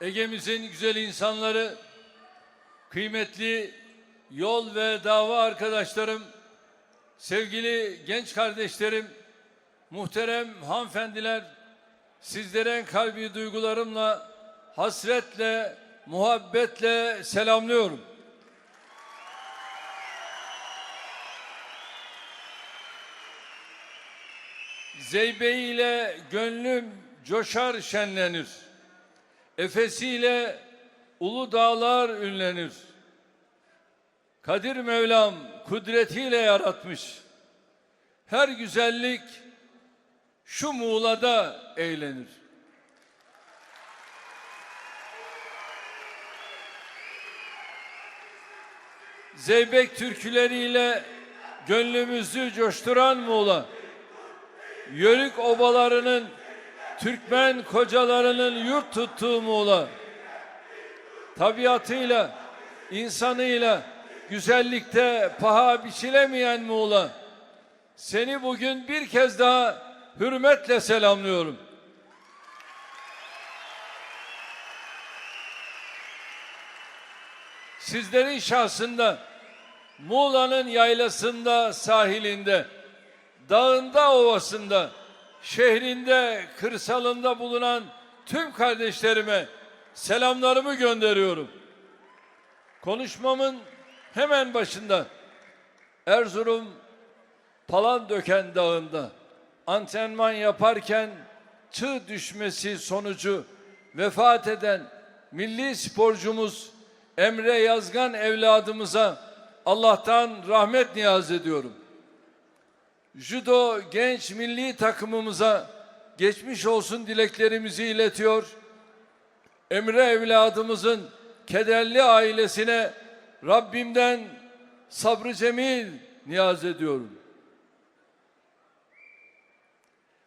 Ege'mizin güzel insanları, kıymetli yol ve dava arkadaşlarım, sevgili genç kardeşlerim, muhterem hanımefendiler, sizlere kalbi duygularımla, hasretle, muhabbetle selamlıyorum. Zeybeğiyle gönlüm coşar şenlenir. Efesiyle ulu dağlar ünlenir. Kadir Mevlam kudretiyle yaratmış. Her güzellik şu Muğla'da eğlenir. Zeybek türküleriyle gönlümüzü coşturan Muğla. Yörük obalarının Türkmen kocalarının yurt tuttuğu Muğla. Tabiatıyla, insanıyla, güzellikte paha biçilemeyen Muğla. Seni bugün bir kez daha hürmetle selamlıyorum. Sizlerin şahsında Muğla'nın yaylasında, sahilinde, dağında, ovasında, şehrinde, kırsalında bulunan tüm kardeşlerime selamlarımı gönderiyorum. Konuşmamın hemen başında Erzurum Palandöken Dağı'nda antrenman yaparken çığ düşmesi sonucu vefat eden milli sporcumuz Emre Yazgan evladımıza Allah'tan rahmet niyaz ediyorum. Judo genç milli takımımıza geçmiş olsun dileklerimizi iletiyor. Emre evladımızın kederli ailesine Rabbimden sabrı cemil niyaz ediyorum.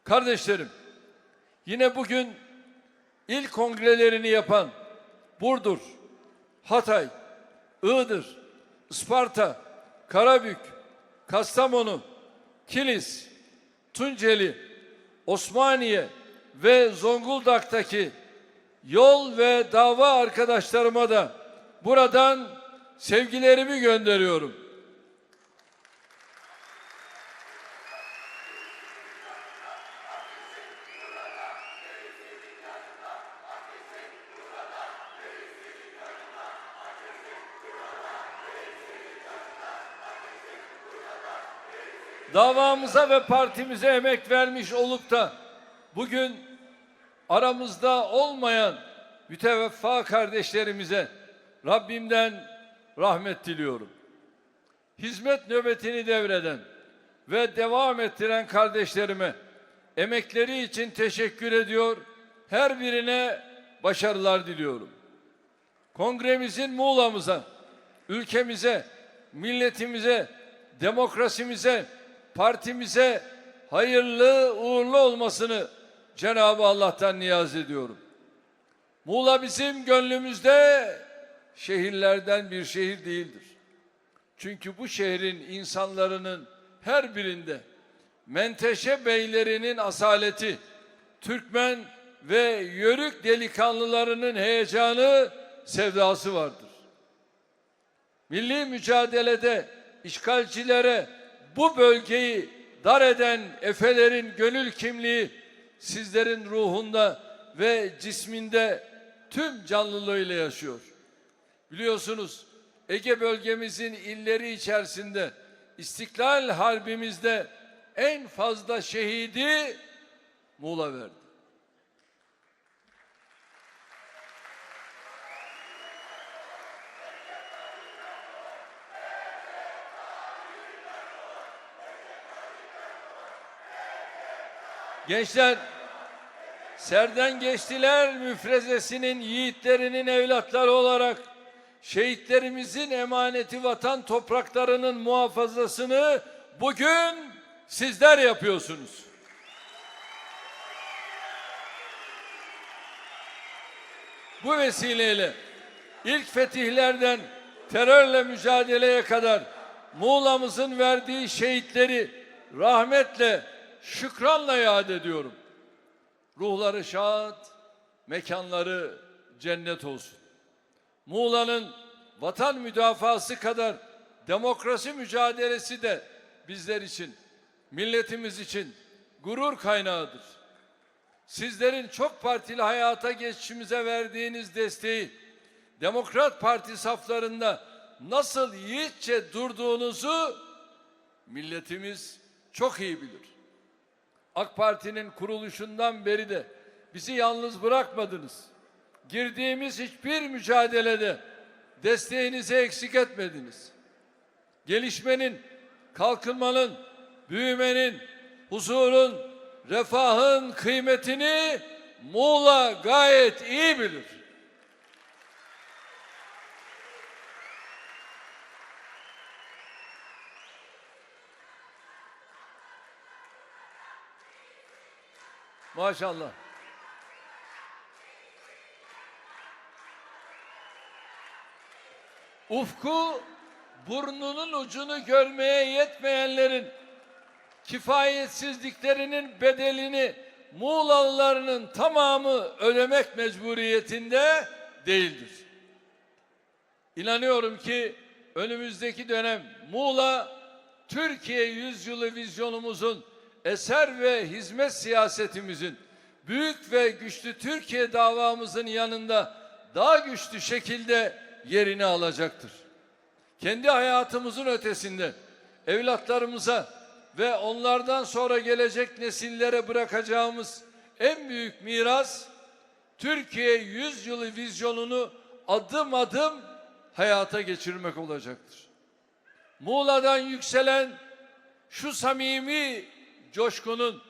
Kardeşlerim, yine bugün ilk kongrelerini yapan Burdur, Hatay, Iğdır, Isparta, Karabük, Kastamonu, Kilis, Tunceli, Osmaniye ve Zonguldak'taki yol ve dava arkadaşlarıma da buradan sevgilerimi gönderiyorum. Davamıza ve partimize emek vermiş olup da bugün aramızda olmayan müteveffa kardeşlerimize Rabbimden rahmet diliyorum. Hizmet nöbetini devreden ve devam ettiren kardeşlerime emekleri için teşekkür ediyor. Her birine başarılar diliyorum. Kongremizin Muğla'mıza, ülkemize, milletimize, demokrasimize, partimize hayırlı uğurlu olmasını Cenab-ı Allah'tan niyaz ediyorum. Muğla bizim gönlümüzde şehirlerden bir şehir değildir. Çünkü bu şehrin insanların her birinde menteşe beylerinin asaleti, Türkmen ve yörük delikanlılarının heyecanı, sevdası vardır. Milli mücadelede işgalcilere bu bölgeyi dar eden Efelerin gönül kimliği sizlerin ruhunda ve cisminde tüm canlılığıyla yaşıyor. Biliyorsunuz Ege bölgemizin illeri içerisinde İstiklal Harbimizde en fazla şehidi Muğla verdi. Gençler serden geçtiler müfrezesinin yiğitlerinin evlatları olarak şehitlerimizin emaneti vatan topraklarının muhafazasını bugün sizler yapıyorsunuz. Bu vesileyle ilk fetihlerden terörle mücadeleye kadar Muğla'mızın verdiği şehitleri rahmetle, şükranla yad ediyorum. Ruhları şad, mekanları cennet olsun. Muğla'nın vatan müdafası kadar demokrasi mücadelesi de bizler için, milletimiz için gurur kaynağıdır. Sizlerin çok partili hayata geçişimize verdiğiniz desteği Demokrat Parti saflarında nasıl yiğitçe durduğunuzu milletimiz çok iyi bilir. AK Parti'nin kuruluşundan beri de bizi yalnız bırakmadınız. Girdiğimiz hiçbir mücadelede desteğinizi eksik etmediniz. Gelişmenin, kalkınmanın, büyümenin, huzurun, refahın kıymetini Muğla gayet iyi bilir. Maşallah. Ufku burnunun ucunu görmeye yetmeyenlerin kifayetsizliklerinin bedelini Muğlalılarının tamamı ödemek mecburiyetinde değildir. İnanıyorum ki önümüzdeki dönem Muğla Türkiye yüzyılı vizyonumuzun eser ve hizmet siyasetimizin büyük ve güçlü Türkiye davamızın yanında daha güçlü şekilde yerini alacaktır. Kendi hayatımızın ötesinde evlatlarımıza ve onlardan sonra gelecek nesillere bırakacağımız en büyük miras Türkiye yüzyılı vizyonunu adım adım hayata geçirmek olacaktır. Muğla'dan yükselen şu samimi coşkunun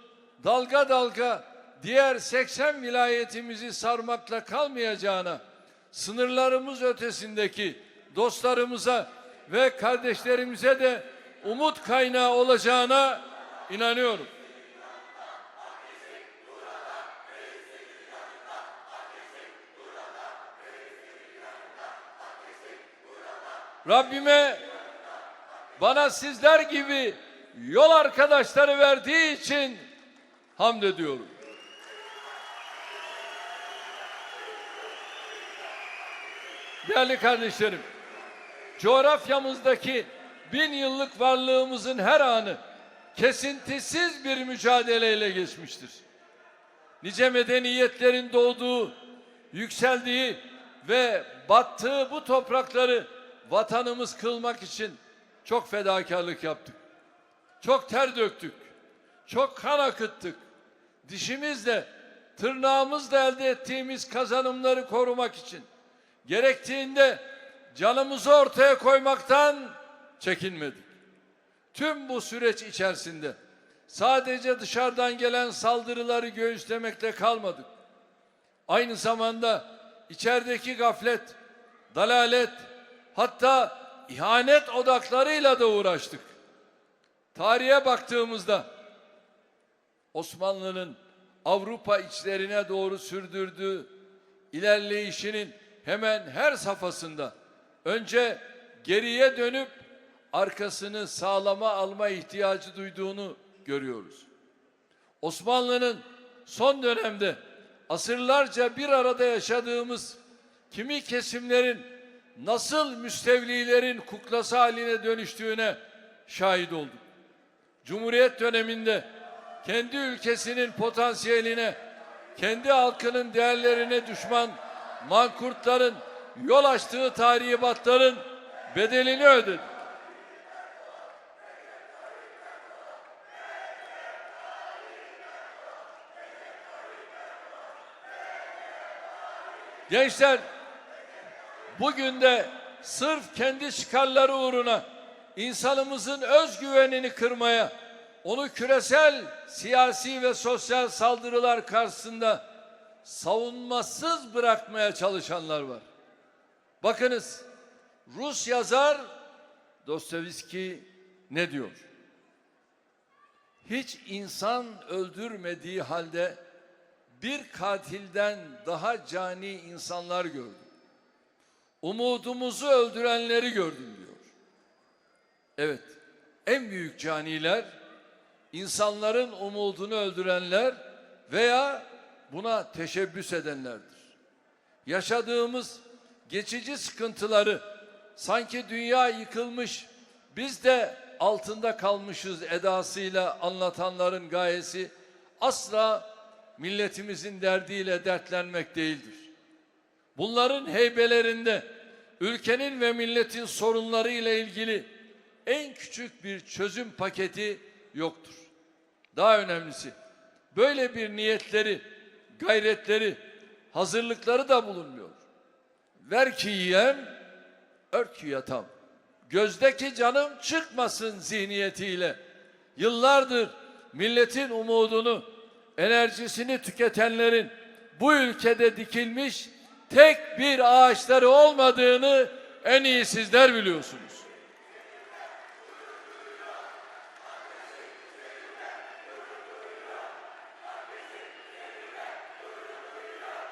dalga dalga diğer 80 vilayetimizi sarmakla kalmayacağına, sınırlarımız ötesindeki dostlarımıza ve kardeşlerimize de umut kaynağı olacağına inanıyorum. Rabbime bana sizler gibi yol arkadaşları verdiği için hamd ediyorum. Değerli kardeşlerim, coğrafyamızdaki bin yıllık varlığımızın her anı kesintisiz bir mücadeleyle geçmiştir. Nice medeniyetlerin doğduğu, yükseldiği ve battığı bu toprakları vatanımız kılmak için çok fedakarlık yaptık. Çok ter döktük. Çok kan akıttık. Dişimizle, tırnağımızla elde ettiğimiz kazanımları korumak için gerektiğinde canımızı ortaya koymaktan çekinmedik. Tüm bu süreç içerisinde sadece dışarıdan gelen saldırıları göğüslemekle kalmadık. Aynı zamanda içerideki gaflet, dalalet, hatta ihanet odaklarıyla da uğraştık. Tarihe baktığımızda Osmanlı'nın Avrupa içlerine doğru sürdürdüğü ilerleyişinin hemen her safhasında önce geriye dönüp arkasını sağlama alma ihtiyacı duyduğunu görüyoruz. Osmanlı'nın son dönemde asırlarca bir arada yaşadığımız kimi kesimlerin nasıl müstevlilerin kuklası haline dönüştüğüne şahit olduk. Cumhuriyet döneminde kendi ülkesinin potansiyeline, kendi halkının değerlerine düşman mankurtların yol açtığı tahribatların bedelini ödedi. Gençler bugün de sırf kendi çıkarları uğruna insanımızın özgüvenini kırmaya, onu küresel siyasi ve sosyal saldırılar karşısında savunmasız bırakmaya çalışanlar var. Bakınız Rus yazar Dostoyevski ne diyor? Hiç insan öldürmediği halde bir katilden daha cani insanlar gördüm. Umudumuzu öldürenleri gördüm diyor. Evet, en büyük caniler insanların umudunu öldürenler veya buna teşebbüs edenlerdir. yaşadığımız geçici sıkıntıları sanki dünya yıkılmış biz de altında kalmışız edasıyla anlatanların gayesi asla milletimizin derdiyle dertlenmek değildir. Bunların heybelerinde ülkenin ve milletin sorunları ile ilgili en küçük bir çözüm paketi yoktur. Daha önemlisi böyle bir niyetleri, gayretleri, hazırlıkları da bulunmuyor. Ver ki yiyem, ört ki yatam. Gözdeki canım çıkmasın zihniyetiyle. Yıllardır milletin umudunu, enerjisini tüketenlerin bu ülkede dikilmiş tek bir ağaçları olmadığını en iyi sizler biliyorsunuz.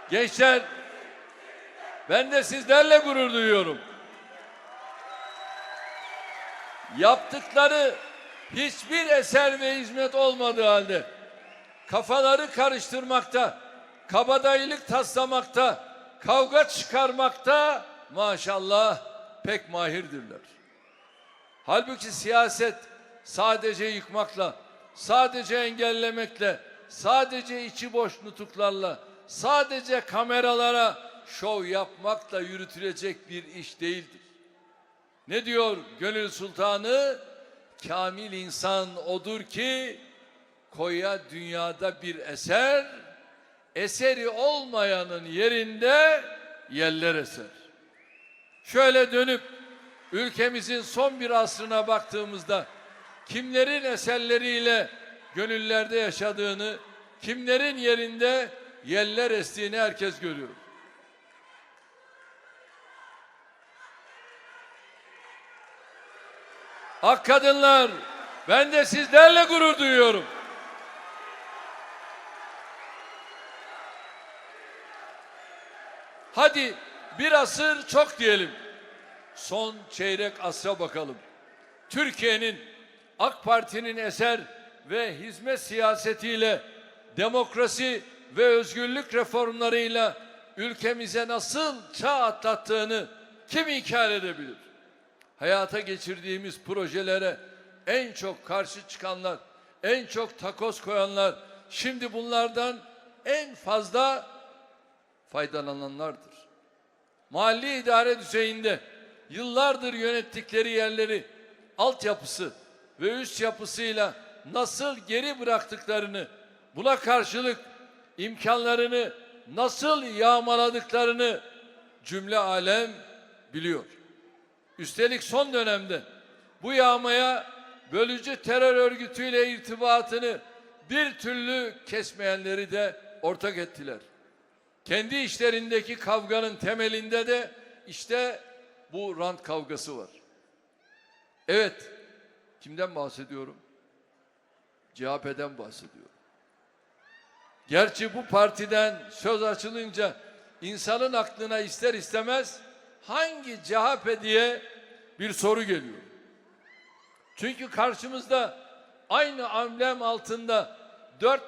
Gençler, ben de sizlerle gurur duyuyorum. Yaptıkları hiçbir eser ve hizmet olmadığı halde kafaları karıştırmakta, kabadayılık taslamakta, kavga çıkarmakta maşallah pek mahirdirler. Halbuki siyaset sadece yıkmakla, sadece engellemekle, sadece içi boş nutuklarla, sadece kameralara şov yapmakla yürütülecek bir iş değildir. Ne diyor Gönül Sultanı? Kamil insan odur ki koya dünyada bir eser, eseri olmayanın yerinde yeller eser. Şöyle dönüp ülkemizin son bir asrına baktığımızda kimlerin eserleriyle gönüllerde yaşadığını, kimlerin yerinde yeller estiğini herkes görüyor. Ak kadınlar, ben de sizlerle gurur duyuyorum. Hadi bir asır çok diyelim. Son çeyrek asra bakalım. Türkiye'nin AK Parti'nin eser ve hizmet siyasetiyle demokrasi ve özgürlük reformlarıyla ülkemize nasıl çağ atlattığını kim inkar edebilir? Hayata geçirdiğimiz projelere en çok karşı çıkanlar, en çok takoz koyanlar, şimdi bunlardan en fazla faydalananlardır. Mahalli idare düzeyinde yıllardır yönettikleri yerleri altyapısı ve üst yapısıyla nasıl geri bıraktıklarını, buna karşılık imkanlarını nasıl yağmaladıklarını cümle alem biliyor. Üstelik son dönemde bu yağmaya bölücü terör örgütüyle irtibatını bir türlü kesmeyenleri de ortak ettiler. Kendi işlerindeki kavganın temelinde de işte bu rant kavgası var. Evet, kimden bahsediyorum? CHP'den bahsediyorum. Gerçi bu partiden söz açılınca insanın aklına ister istemez hangi CHP diye bir soru geliyor. Çünkü karşımızda aynı amblem altında 4-5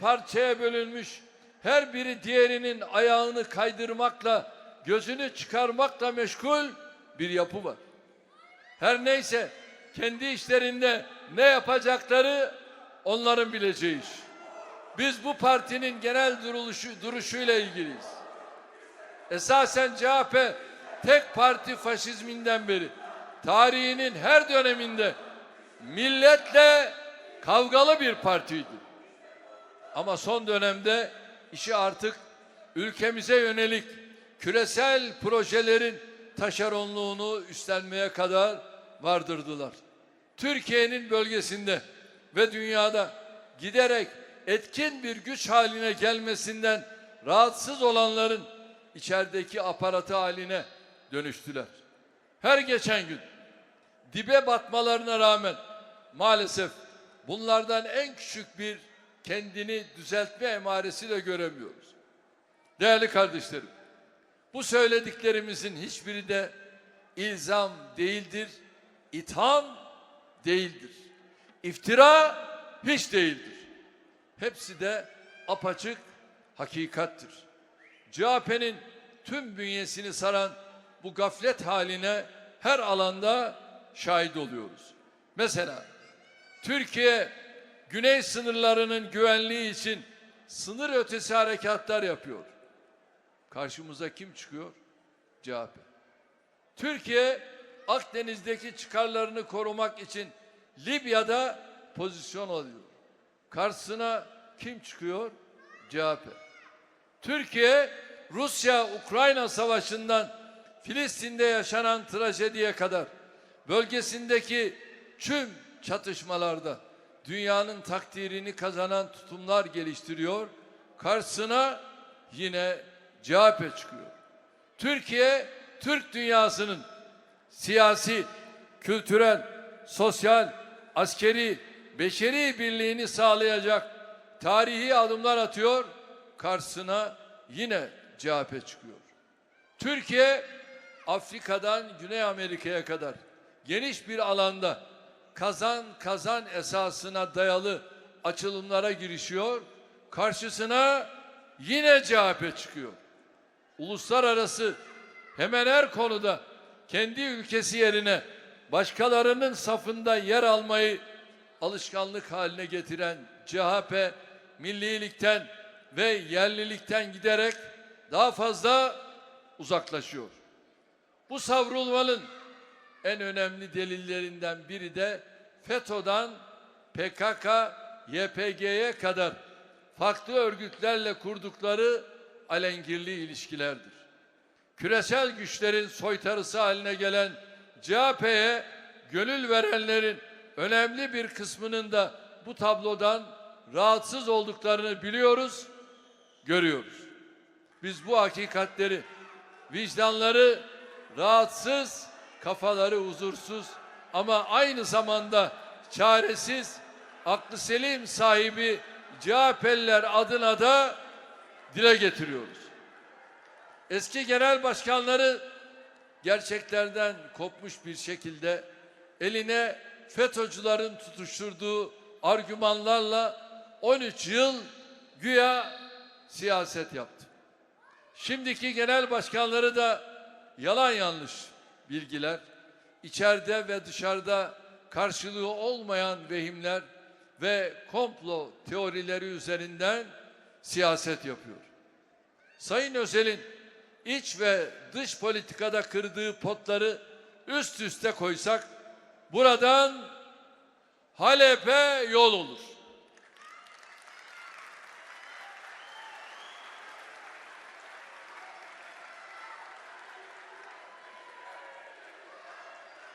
parçaya bölünmüş her biri diğerinin ayağını kaydırmakla, gözünü çıkarmakla meşgul bir yapı var. Her neyse kendi işlerinde ne yapacakları onların bileceği iş. Biz bu partinin genel duruşu, duruşuyla ilgiliyiz. Esasen CHP tek parti faşizminden beri tarihinin her döneminde milletle kavgalı bir partiydi. Ama son dönemde işi artık ülkemize yönelik küresel projelerin taşeronluğunu üstlenmeye kadar vardırdılar. Türkiye'nin bölgesinde ve dünyada giderek etkin bir güç haline gelmesinden rahatsız olanların içerideki aparatı haline dönüştüler. Her geçen gün dibe batmalarına rağmen maalesef bunlardan en küçük bir kendini düzeltme emaresi de göremiyoruz. Değerli kardeşlerim, bu söylediklerimizin hiçbiri de ilzam değildir, itham değildir. İftira hiç değildir. Hepsi de apaçık hakikattir. CHP'nin tüm bünyesini saran bu gaflet haline her alanda şahit oluyoruz. Mesela Türkiye güney sınırlarının güvenliği için sınır ötesi harekatlar yapıyor. Karşımıza kim çıkıyor? CHP. Türkiye Akdeniz'deki çıkarlarını korumak için Libya'da pozisyon alıyor. Karşısına kim çıkıyor? CHP. Türkiye Rusya-Ukrayna savaşından Filistin'de yaşanan trajediye kadar bölgesindeki tüm çatışmalarda dünyanın takdirini kazanan tutumlar geliştiriyor. Karşısına yine CHP çıkıyor. Türkiye, Türk dünyasının siyasi, kültürel, sosyal, askeri, beşeri birliğini sağlayacak tarihi adımlar atıyor. Karşısına yine CHP çıkıyor. Türkiye Afrika'dan Güney Amerika'ya kadar geniş bir alanda kazan kazan esasına dayalı açılımlara girişiyor. Karşısına yine CHP çıkıyor. Uluslararası hemen her konuda kendi ülkesi yerine başkalarının safında yer almayı alışkanlık haline getiren CHP millilikten ve yerlilikten giderek daha fazla uzaklaşıyor. Bu savrulmanın en önemli delillerinden biri de FETÖ'den PKK, YPG'ye kadar farklı örgütlerle kurdukları alengirli ilişkilerdir. Küresel güçlerin soytarısı haline gelen CHP'ye gönül verenlerin önemli bir kısmının da bu tablodan rahatsız olduklarını biliyoruz, görüyoruz. Biz bu hakikatleri, vicdanları rahatsız, kafaları huzursuz ama aynı zamanda çaresiz, aklı selim sahibi CHP'liler adına da dile getiriyoruz. Eski genel başkanları gerçeklerden kopmuş bir şekilde eline FETÖ'cülerin tutuşturduğu argümanlarla 13 yıl güya siyaset yaptı. Şimdiki genel başkanları da yalan yanlış bilgiler, içeride ve dışarıda karşılığı olmayan vehimler ve komplo teorileri üzerinden siyaset yapıyor. Sayın Özel'in iç ve dış politikada kırdığı potları üst üste koysak buradan Halep'e yol olur.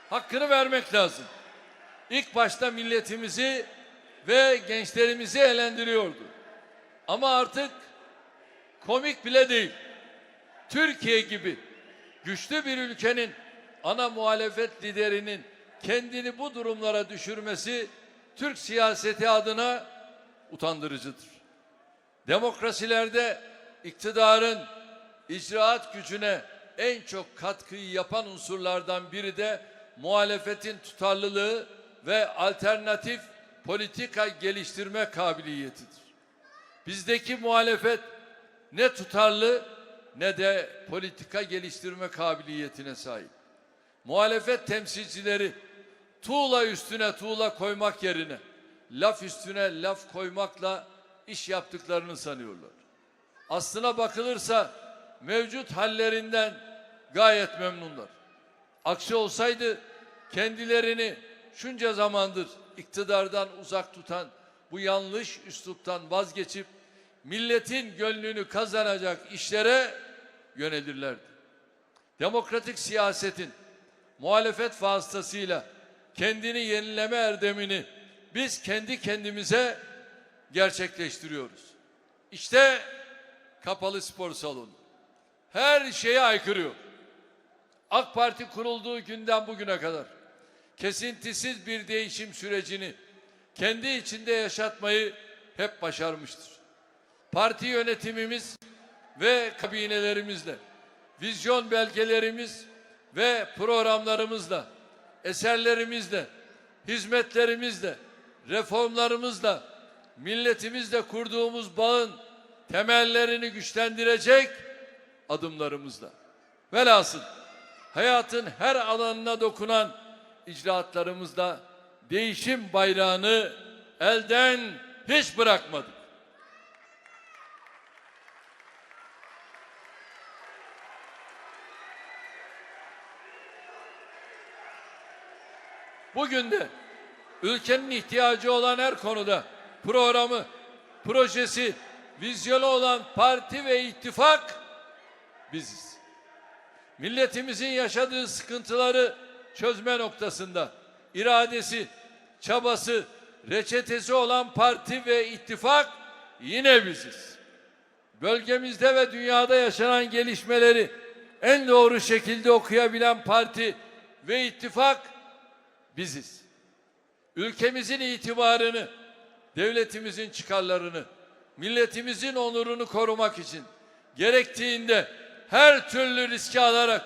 Hakkını vermek lazım. İlk başta milletimizi ve gençlerimizi eğlendiriyordu. Ama artık komik bile değil. Türkiye gibi güçlü bir ülkenin ana muhalefet liderinin kendini bu durumlara düşürmesi Türk siyaseti adına utandırıcıdır. Demokrasilerde iktidarın icraat gücüne en çok katkıyı yapan unsurlardan biri de muhalefetin tutarlılığı ve alternatif politika geliştirme kabiliyetidir. Bizdeki muhalefet ne tutarlı ne de politika geliştirme kabiliyetine sahip. Muhalefet temsilcileri tuğla üstüne tuğla koymak yerine laf üstüne laf koymakla iş yaptıklarını sanıyorlar. Aslına bakılırsa mevcut hallerinden gayet memnunlar. Aksi olsaydı kendilerini şunca zamandır iktidardan uzak tutan bu yanlış üsluptan vazgeçip milletin gönlünü kazanacak işlere yönelirlerdi. Demokratik siyasetin muhalefet vasıtasıyla kendini yenileme erdemini biz kendi kendimize gerçekleştiriyoruz. İşte kapalı spor salonu. Her şeye aykırıyor. AK Parti kurulduğu günden bugüne kadar kesintisiz bir değişim sürecini kendi içinde yaşatmayı hep başarmıştır. Parti yönetimimiz ve kabinelerimizle, vizyon belgelerimiz ve programlarımızla, eserlerimizle, hizmetlerimizle, reformlarımızla, milletimizle kurduğumuz bağın temellerini güçlendirecek adımlarımızla. Velhasıl hayatın her alanına dokunan icraatlarımızla değişim bayrağını elden hiç bırakmadık. Bugün de ülkenin ihtiyacı olan her konuda programı, projesi, vizyonu olan parti ve ittifak biziz. Milletimizin yaşadığı sıkıntıları çözme noktasında iradesi, çabası, reçetesi olan parti ve ittifak yine biziz. Bölgemizde ve dünyada yaşanan gelişmeleri en doğru şekilde okuyabilen parti ve ittifak biziz. Ülkemizin itibarını, devletimizin çıkarlarını, milletimizin onurunu korumak için gerektiğinde her türlü riski alarak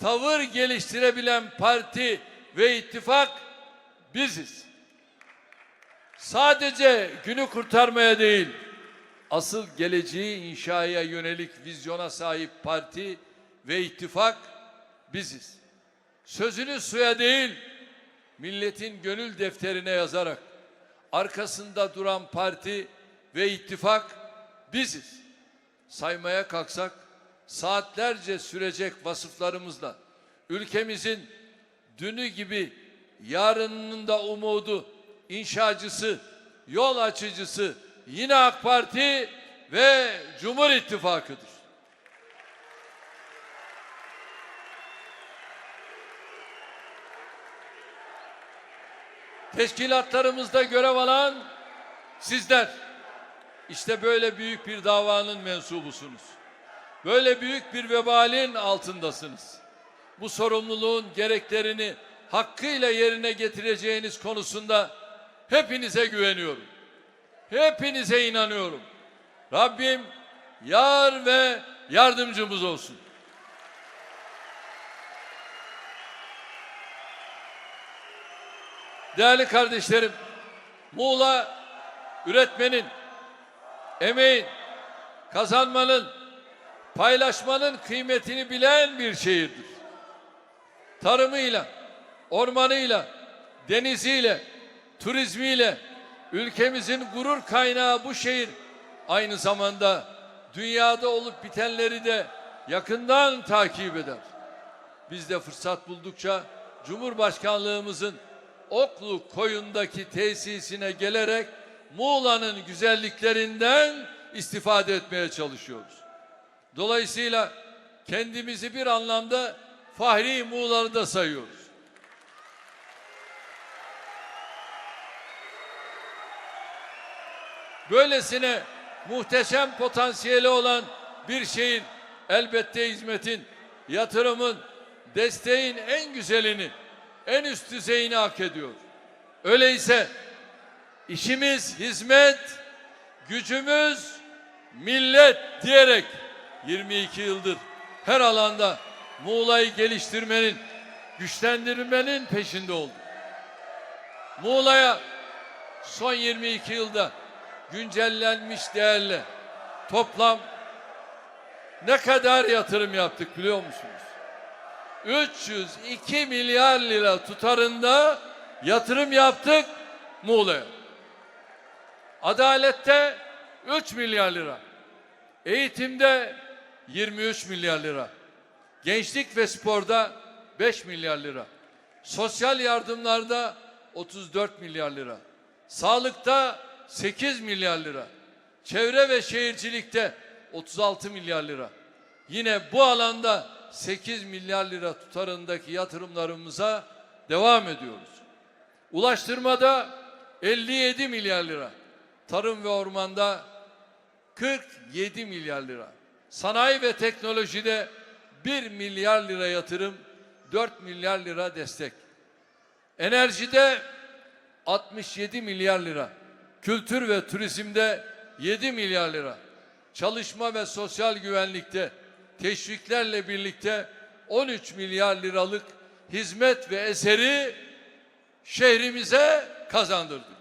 tavır geliştirebilen parti ve ittifak biziz. Sadece günü kurtarmaya değil, asıl geleceği inşaya yönelik vizyona sahip parti ve ittifak biziz. Sözünü suya değil, milletin gönül defterine yazarak arkasında duran parti ve ittifak biziz. Saymaya kalksak saatlerce sürecek vasıflarımızla ülkemizin dünü gibi yarınının da umudu, inşacısı, yol açıcısı yine AK Parti ve Cumhur İttifakı'dır. Teşkilatlarımızda görev alan sizler. İşte böyle büyük bir davanın mensubusunuz. Böyle büyük bir vebalin altındasınız. Bu sorumluluğun gereklerini hakkıyla yerine getireceğiniz konusunda hepinize güveniyorum. Hepinize inanıyorum. Rabbim yar ve yardımcımız olsun. Değerli kardeşlerim, Muğla üretmenin, emeğin, kazanmanın, paylaşmanın kıymetini bilen bir şehirdir. Tarımıyla, ormanıyla, deniziyle, turizmiyle ülkemizin gurur kaynağı bu şehir aynı zamanda dünyada olup bitenleri de yakından takip eder. Biz de fırsat buldukça Cumhurbaşkanlığımızın Oklu koyundaki tesisine gelerek Muğla'nın güzelliklerinden istifade etmeye çalışıyoruz. Dolayısıyla kendimizi bir anlamda Fahri Muğla'lı da sayıyoruz. Böylesine muhteşem potansiyeli olan bir şeyin elbette hizmetin, yatırımın, desteğin en güzelini, en üst düzeyini hak ediyor. Öyleyse işimiz hizmet, gücümüz millet diyerek 22 yıldır her alanda Muğla'yı geliştirmenin, güçlendirmenin peşinde olduk. Muğla'ya son 22 yılda güncellenmiş değerle toplam ne kadar yatırım yaptık biliyor musunuz? 302 milyar lira tutarında yatırım yaptık Muğla'ya. Adalette 3 milyar lira. Eğitimde 23 milyar lira. Gençlik ve sporda 5 milyar lira. Sosyal yardımlarda 34 milyar lira. Sağlıkta 8 milyar lira. Çevre ve şehircilikte 36 milyar lira. Yine bu alanda 8 milyar lira tutarındaki yatırımlarımıza devam ediyoruz. Ulaştırmada 57 milyar lira. Tarım ve ormanda 47 milyar lira. Sanayi ve teknolojide 1 milyar lira yatırım, 4 milyar lira destek. Enerjide 67 milyar lira. Kültür ve turizmde 7 milyar lira. Çalışma ve sosyal güvenlikte teşviklerle birlikte 13 milyar liralık hizmet ve eseri şehrimize kazandırdık.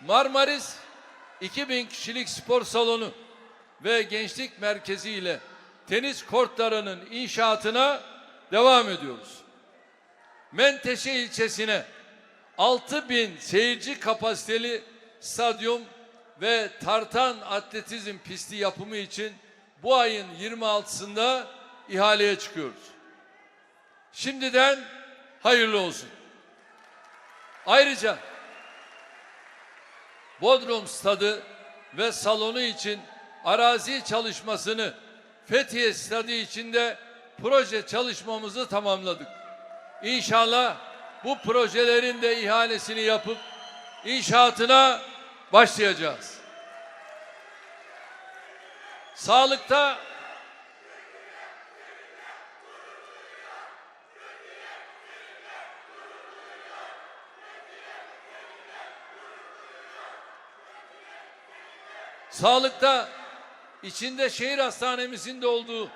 Marmaris 2000 kişilik spor salonu ve gençlik merkezi ile tenis kortlarının inşaatına devam ediyoruz. Menteşe ilçesine 6000 seyirci kapasiteli stadyum ve tartan atletizm pisti yapımı için bu ayın 26'sında ihaleye çıkıyoruz. Şimdiden hayırlı olsun. Ayrıca Bodrum Stadı ve salonu için arazi çalışmasını Fethiye Stadı için de proje çalışmamızı tamamladık. İnşallah bu projelerin de ihalesini yapıp inşaatına başlayacağız. Sağlıkta Sağlıkta içinde şehir hastanemizin de olduğu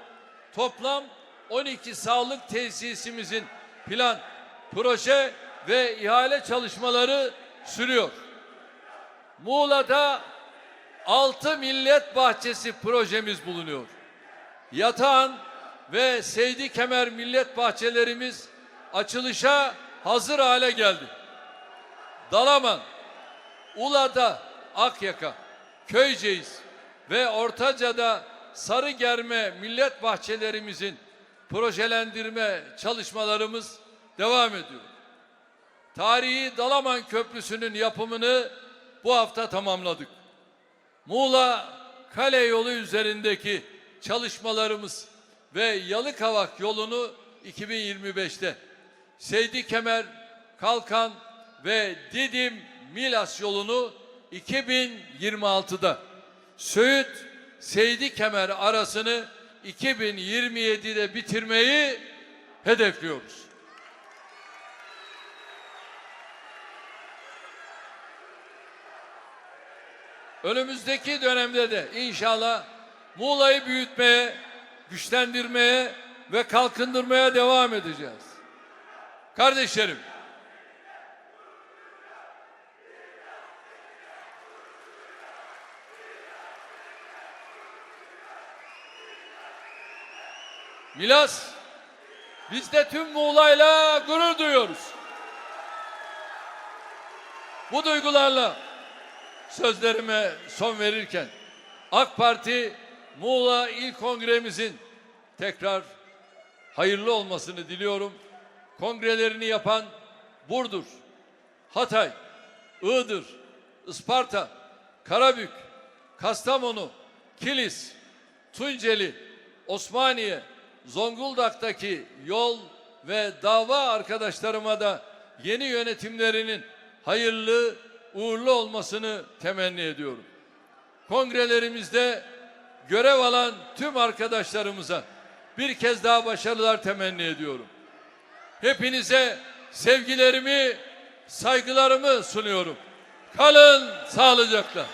toplam 12 sağlık tesisimizin plan, proje ve ihale çalışmaları sürüyor. Muğla'da 6 millet bahçesi projemiz bulunuyor. Yatağan ve Seydi Kemer millet bahçelerimiz açılışa hazır hale geldi. Dalaman, Ula'da Akyaka, Köyceğiz ve Ortaca'da Sarıgerme millet bahçelerimizin projelendirme çalışmalarımız devam ediyor. Tarihi Dalaman Köprüsü'nün yapımını bu hafta tamamladık. Muğla Kale yolu üzerindeki çalışmalarımız ve Yalıkavak yolunu 2025'te Seydi Kemer, Kalkan ve Didim Milas yolunu 2026'da Söğüt Seydi Kemer arasını 2027'de bitirmeyi hedefliyoruz. Önümüzdeki dönemde de inşallah Muğla'yı büyütmeye, güçlendirmeye ve kalkındırmaya devam edeceğiz. Kardeşlerim, Milas, biz de tüm Muğla'yla gurur duyuyoruz. Bu duygularla sözlerime son verirken AK Parti Muğla İl Kongremizin tekrar hayırlı olmasını diliyorum. Kongrelerini yapan Burdur, Hatay, Iğdır, Isparta, Karabük, Kastamonu, Kilis, Tunceli, Osmaniye, Zonguldak'taki yol ve dava arkadaşlarıma da yeni yönetimlerinin hayırlı, uğurlu olmasını temenni ediyorum. Kongrelerimizde görev alan tüm arkadaşlarımıza bir kez daha başarılar temenni ediyorum. Hepinize sevgilerimi, saygılarımı sunuyorum. Kalın sağlıcakla.